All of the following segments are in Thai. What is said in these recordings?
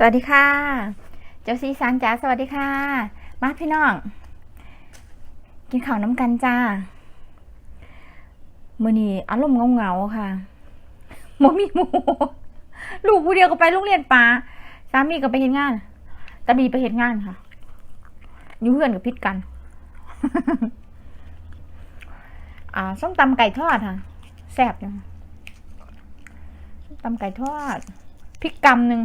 สวัสดีค่ะ เจ้าซีซันจ๋าสวัสดีค่ะ มาพี่น้อง กินข้าวน้ำกันจ้ามือนี้อารมณ์เงาๆค่ะโมมีหมู ลูกผู้เดียวก็ไปโรงเรียนป่าสามีก็ไปเห็นงานตาบีไปเห็นงานค่ะอยู่เพื่อนกับพิษกัน อ่าส้มตำไก่ทอดค่ะแซ่บนะส้มตำไก่ทอดพริกกำหนึ่ง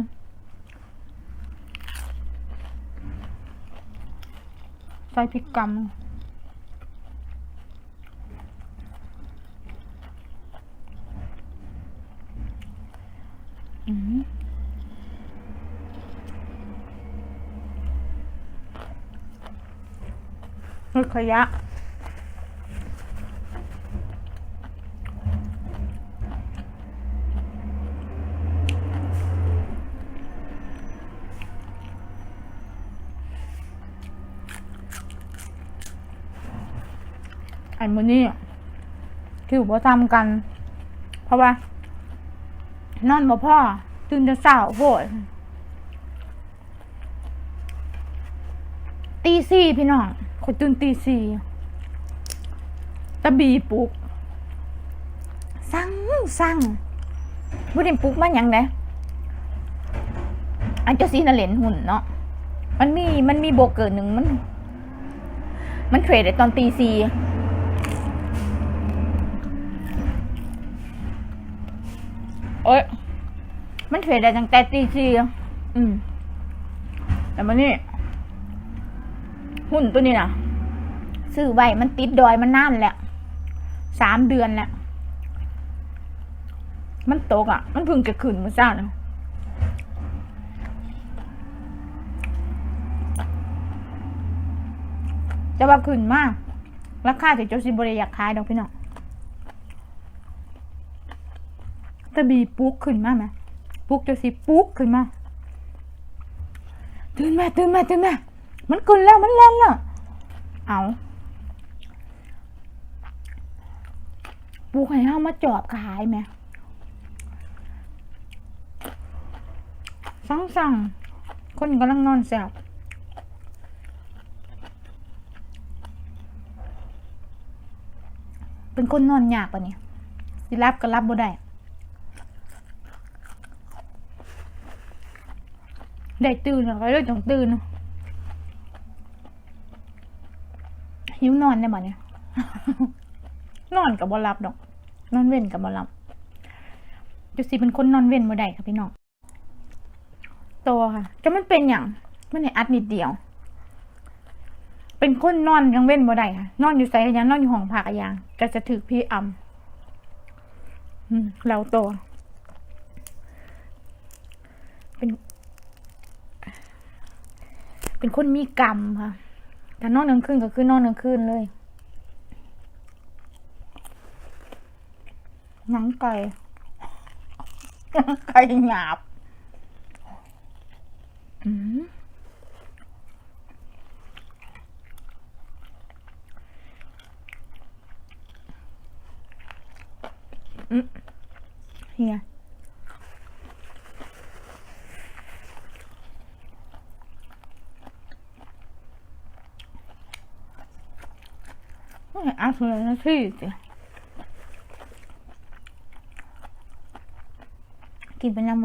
ใส่พริกกำอืมขยะ อันมือนี้คือบ่ทำกัน เพราะว่า นอนบ่พ่อตื่นจะเศร้าโหดตีสี่พี่น้องคอยตื่นตีสี่ตะบีปลุก สั่งสั่งบ่ได้ปลุกมาหยังไดอันเจ้าซีน่ะเล่นหุ่นเนาะ มันมีมันมีโบเกอร์หนึ่งมัน มันเทรดตอนตีสี่ โอ๊ยมันเทรดได้ตั้งแต่ตีสี่อืม แต่มันนี่ หุ้นตัวนี้นะซื้อไว้มันติดดอยมันนานแหละสามเดือนแล้ว มันตกอะ มันเพิ่งจะขึ้นมื่อเช้านะจะว่าขึ้นมาก ราคาที่เจ้าสิบริยากขายดอกพี่น้อง ตะบีปลุกขึ้นมาไหมปลุกจะสิปลุกขึ้นมา ตื่นมาตื่นมาตื่นมา มันขึ้นแล้วมันแล่นแล้วเอาปลุกให้เฮามาจอบขายไหมสั่งสั่งคนกำลังนอนแสบเป็นคนนอนยากปะเนี่ยสิรับก็รับบ่ได้ ได้ตื่นแล้วก็เลยต้องตื่นหิวนอนได้บ่เนี่ยนอนกับบ่หลับดอก นอนเว้นกับบ่หลับจุสิเป็นคนนอนเว้นบ่ได้ค่ะพี่น้องโตค่ะจะมันเป็นอย่างมันในอัดนิดเดียว เป็นคนนอนยังเว้นบ่ได้ค่ะ นอนอยู่ไสก็ยังนอนอยู่ห้องพักยังก็จะถึกพี่อำอืมเราโต เป็น เป็นคนมีกรรมค่ะแต่นอนกลางคืนก็คือนอนกลางคืนเลยหนังไก่หนังไก่หยาบอืมอืมเฮียไม่เอาเลยนะที่สิกินไปยำ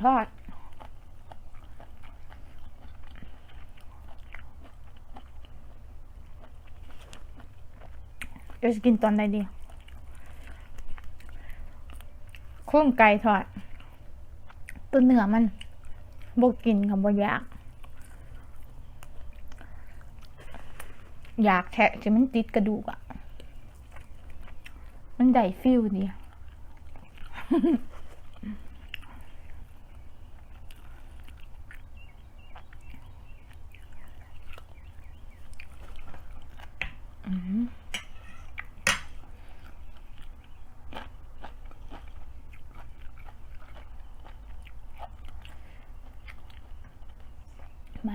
ไม่เอดเจอนาทีอะกินมันไก่ทอดเดี๋ยวจะกินดีโค้งไก่ทอด ตัวเนื้อมันบกินกับบอยาก อยากแทะจะมันติดกระดูกอะ่ะมันได้ฟิลดี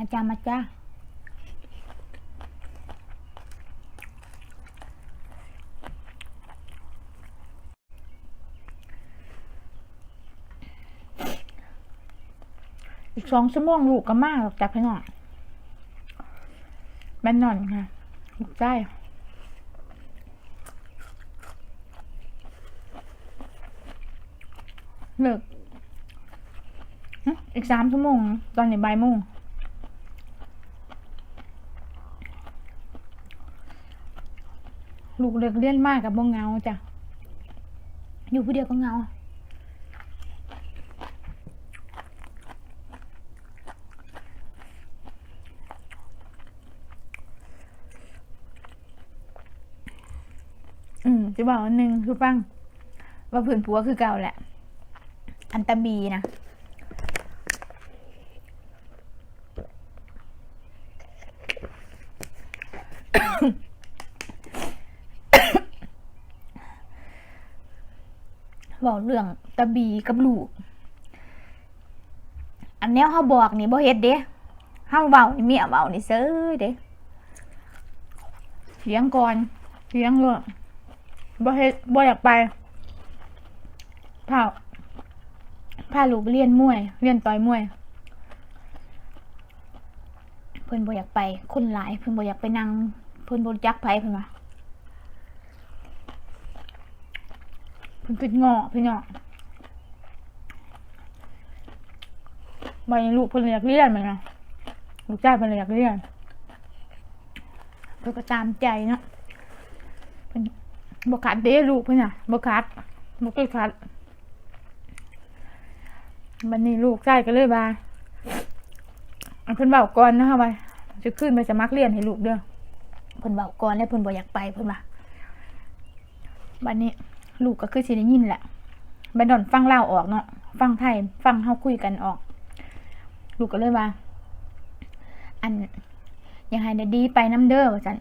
าจ้ามาจ้าอีกสองชั่วโมงลูกก็มากหรอกจ้ะพี่น้องแม่นนอนค่ะลูกใจเลิกอีกสามชั่วโมง ตอนนี้บ่ายโมง ลูกเลิกเรียนมากกับบ่เงาจ้ะ อยู่ผู้เดียวก็เงาอืมจะบอกอันหนึ่งคือฟัง ว่าเพื่อนผัวคือเก่าแหละ อันตาบีนะ บอกเรื่องตาบีกับลูก อันนี้เขาบอกนี่บ่เฮ็ดเด้เฮาเว้านี่เมียเว้านี่เซ้อเด้เลี้ยงก่อนเลี้ยงเลยบ่เฮ็ดบ่อยากไปพาพาลูกเรียนมวย เรียนต่อยมวย เพิ่นบ่อยากไป คนหลาย เพิ่นบ่อยากไปนั่ง เพิ่นบ่รู้จักไผเพิ่นว่า เพิ่นคิดงอพี่น้องบ่ให้ลูกเพิ่นอยากเรียนมันนะลูกชายเพิ่นอยากเรียนเพิ่นก็ตามใจเนาะเพิ่นบ่ขาดเด้ลูกเพิ่นน่ะบ่ขาดบ่เคยขาดบัดนี้ลูกชายก็เลยว่าเพิ่นเว้าก่อนนะคะว่าจะขึ้นไปสมัครเรียนให้ลูกเด้อเพิ่นเว้าก่อนแล้วเพิ่นบ่อยากไปเพิ่นว่าบัดนี้ ลูกก็คือสิได้ยินแหละบัดดอนฟังเลาออกเนาะฟังไทย ฟังเฮาคุยกันออก ลูกก็เลยว่า อันยังให้ได้ดีไปน้ำเด้อว่าจัน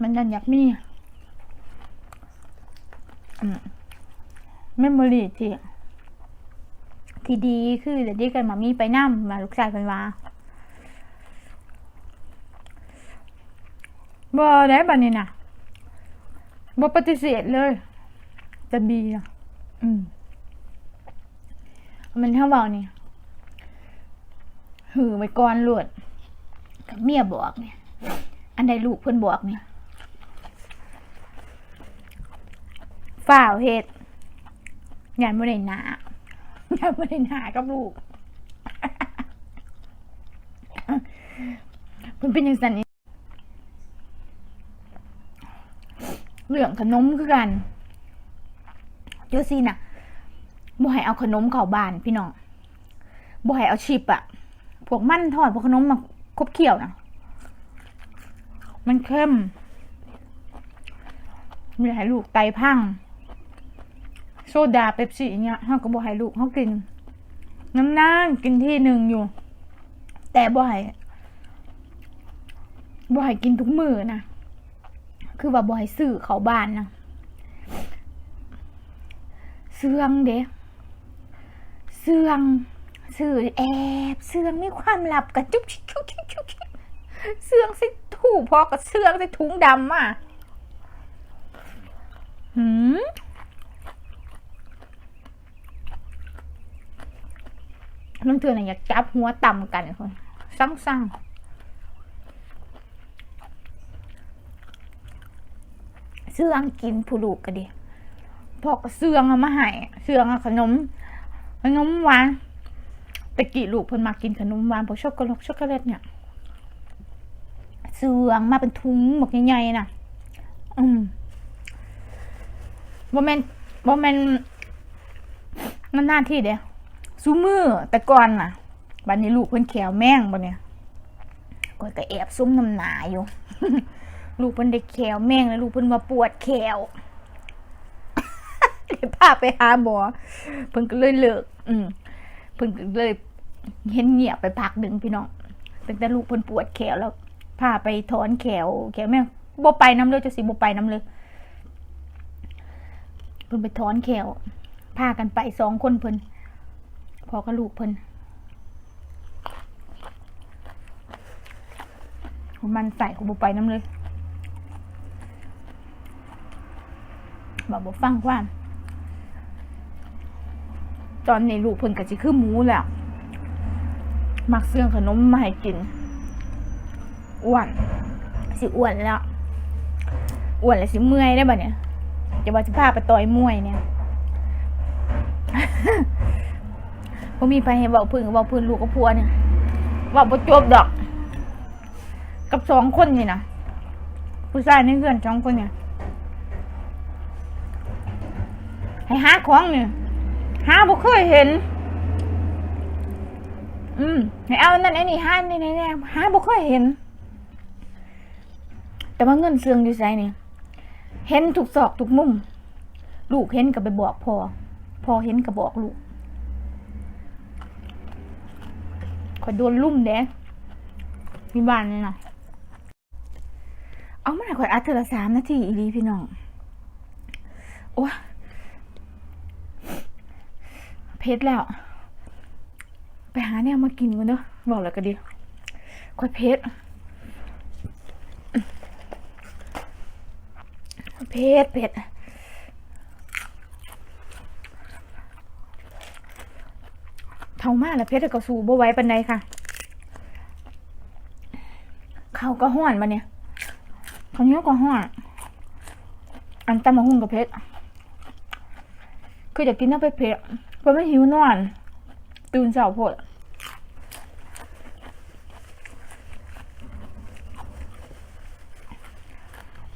มันดันอยากมีเมมโมรีที่ที่ดีคือเดี๋ยวดีกันมามีไปนั่มมาลูกชายเป็นว่า บ่ได้บัดนี้นะบ่ปฏิเสธเลย จะบีอะอืม มันเท่าเบานี่หือไปก่อนหลวดกับเมียบอกเนี่ย อันใดลูกเพิ่อนบอกเนี่ยฝ่าวเฮ็ดงานบ่ได้หนางานบ่ได้หนากับลูกเพิ่นเป็นจังซั่น เรื่องขนมคือกันเจ้าซีน่ะบ่ให้เอาขนมเข้าบ้านพี่น้องบ่ให้เอาชิปอะพวกมันทอดพวกขนมมาคบเคี่ยวนะมันเข้มไม่ให้ลูกไตพัง โซดาเป๊ปซี่เงี้ยเฮาก็บ่ให้ลูกเฮากิน น้ำนานกินที่หนึ่งอยู่ แต่บ่ให้บ่ให้กินทุกมือนะ คือว่าบ่ให้ซื้อเขาบ้านนะเสื่องเด้เสื่องสื่อแอบเสื่องมีความลับกันจุ๊บจุ๊บจุ๊บเสื่องส่ถูพอกับเสื่องส่ถุงดำอะหืมน้องเตือนอยากจับหัวต่ำกันคนสั่งสั่ง เสื่องกินผู้ลูกก็ดีพอกเสื่องเอามาให้เสื่องเอาขนม ขนมหวานตะกี้ลูกเพิ่นมากินขนมหวานพวกช็อกโกแลตช็อกโกแลตเนี่ยเสื่องมาเป็นถุงหมกใหญ่ๆน่ะ อืมบ่แม่นบ่แม่นมันหน้าที่เด้ซูมือแต่ก่อนน่ะบัดนี้ลูกเพิ่นแขวแม่งบ่เนี่ยก็ก็แอบซุ่มน้ำหนาอยู่ ลูกเพิ่นได้แขวแม่งแล้วลูกเพิ่นมาปวดแขวเลยพาไปหาหมอเพิ่นก็เลยเลิก อืมเพิ่นก็เลยเห็นเงียบไปพักหนึ่งพี่น้องตั้งแต่ลูกเพิ่นปวดแขวแล้วพาไปถอนแขวแขวแม่งบ่ไปน้ำเลยจะสิบ่ไปน้ำเลยเพิ่นไปถอนแขวพากันไปสองคนเพิ่นพอกับลูกเพิ่นมันใส่ของบ่ไปน้ำเลย บอกบ่ฟังควาตอนนี้ลูกเพิ่นก็สิคือหมูแล้วมักเสื่องขนมมาให้กินอ้วนสิอ้วนแล้วอ้วนแล้วสิเมื่อยได้บ่เนี่ยจะว่าสิพาไปต่อยมวยเนี่ยบ่มีไปให้เว้าพึ่งเว้าพึ่งลูกกับผัวเนี่ยเว้าบ่จบดอก กับสองคนนี่นะผู้ชายในเพื่อนสองคนเนี่ย ให้หาของเนี่ยหาบ่เคยเห็น อืมให้เอานั่นไอ้นี่หานี่นี่นี่หาบ่เคยเห็น แต่ว่าเงินเสืองอยู่ไสนี่เห็นทุกซอกทุกมุม ลูกเห็นก็ไปบอกพ่อพ่อเห็นก็บอกลูกขอยโดนลุ่มเด้มีบ้านนี่นะเอามาห้ข่อยอัดเทอละสามนาทีอีหลีพี่น้อง โอ้ย เพชรแล้ว ไปหาเนี่ยมากินกันเนอะบอกแล้วก็ดีค่อยเพชรเพชรเพชรเท่ามากแล้วเพชรก็สูบไว้ปันใดค่ะเขาก็ห้อนมาเนี่ยเขาเนี้ยก็ห้อน อันตำมะฮุ่งกับเพชรคืออยากกินน้ำเผ็ด เพราะไม่หิวนอน ตื่นเช้าโพด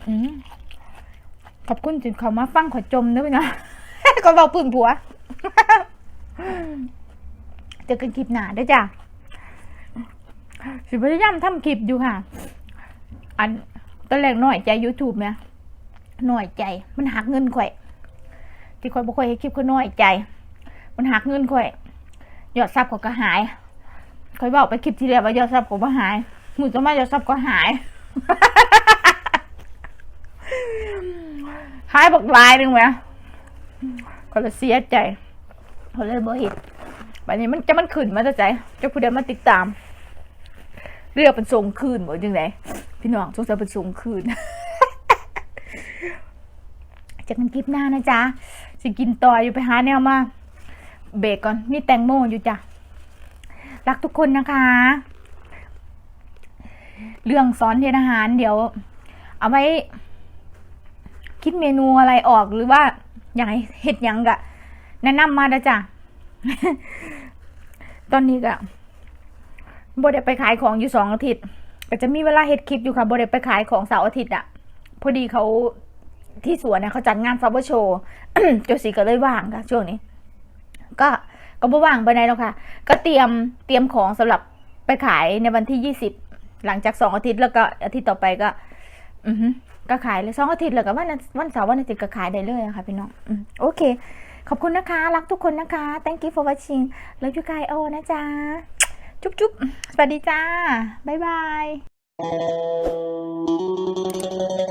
อขอบคุณจิตเขามาฟังขอจมด้วยนะก็บอกปืนผัวเจอกันคลิปหนาเด้จ้ะสิพยายามทำคลิปอยู่ค่ะ อันตอนแรกหน่อยใจ YouTube เนี่ยหน่อยใจ มันหักเงินข่อยที่ข่อยบ่ค่อยเฮ็ดคลิปข่อยน้อยใจ มันหักเงินข่อยยอดซับข่อยก็หายข่อยบอกไปคลิปที่แล้วว่ายอดซับข่อยบ่หายหมือจะมายอดซับก็หายหายบักลายหนึงแหมก็เลยเสียใจเขาเลยบ่เฮ็ดบัดนี้มันจะมันขึ้นมาแต่ใจจะผู้ใดมาติดตาม เรียกเป็นทรงคืนบ่จังไดพี่น้องสงสัยเป็นทรงคืนจอกันคลิปหน้านะจ๊ะสิกินต่ออยู่ไปหาแนวมา เบรกก่อนมีแตงโมอยู่จ้ะรักทุกคนนะคะ เรื่องสอนเทนอาหารเดี๋ยว เอาไว้คิดเมนูอะไรออกหรือว่าอย่ากให้เห็ดยังกะแนะนำมานะจ๊ะตอนนี้ก็บ่ได้ไปขายของอยู่สองอาทิตย์ก็จะมีเวลาเฮ็ดคลิปอยู่ค่ะบ่ได้ไปขายของเสาร์อาทิตย์อะ พอดีเขาที่สวนเนี่ยเขาจัดงานฟาวเวอร์โชว์โจสีก็เลยว่างค่ะช่วงนี้ ก็ก็บ่ว่างไปไหนแล้วค่ะ ก็เตรียมเตรียมของสำหรับไปขายในวันที่ยี่สิบหลังจากสองอาทิตย์แล้วก็อาทิตย์ต่อไปก็ อือฮึก็ขายเลยสองอาทิตย์แล้วก็วันวันเสาร์วันอาทิตย์ก็ขายได้เลยอะค่ะพี่น้องอโอเค ขอบคุณนะคะ รักทุกคนนะคะ thank you for watching แล้วยูกายโอนะจ๊ะ จุ๊บจุ๊บสวัสดีจ้า บ๊ายบาย